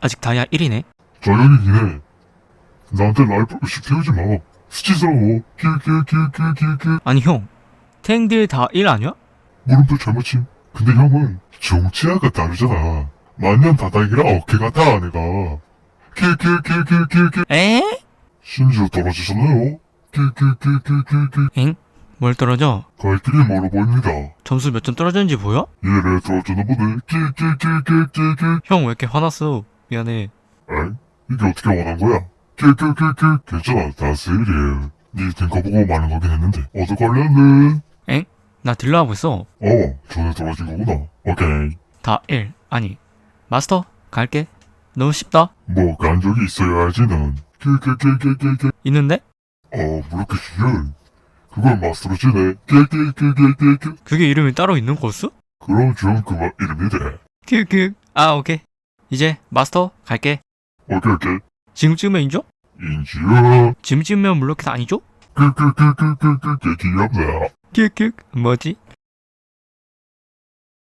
아직 다이아 1이네. 자연이긴 해. 나한테 라이프 씩 태우지 마. 수치스러워. 킬킬킬킬킬킬. 아니 형, 탱들 다1 아니야? 물음표 잘 맞힘. 근데 형은 정치아가 다르잖아. 만년 바닥이라 어깨가 다 내가. 킬킬킬킬킬킬. 에? 심지어 떨어지셨나요? 킬킬킬킬킬킬. 엥? 뭘 떨어져? 갈 길이 멀어 보입니다. 점수 몇 점 떨어졌는지 보여? 얘를 떨어졌나 보네. 킬킬킬킬킬킬. 형왜 이렇게 화났어? 미안해. 에이? 이게 어떻게 원한 거야? 킬킬킬킬. 괜찮아. 다 세일이에요. 네 탱커 보고 많은 거긴 했는데. 어떡하려는? 나 딜러하고 있어. 어, 전에 떨어진 거구나. 오케이. 다 1. 아니, 마스터 갈게. 너무 쉽다. 뭐, 간 적이 있어야지, 넌. 킬킬킬킬킬킬. 있는데? 어, 그렇게 그건 마스터로 지네. 킬킬킬킬킬킬. 그게 이름이 따로 있는 거였어? 그럼 좀 그만 이름이 돼. 큐큐. 아 오케이. 이제 마스터 갈게. 오케이, 오케이. 지금쯤에 인죠? 인지야. 지금쯤이면 물로켓 아니죠? 킬킬킬킬킬킬. 귀엽네. 큐큐. 뭐지?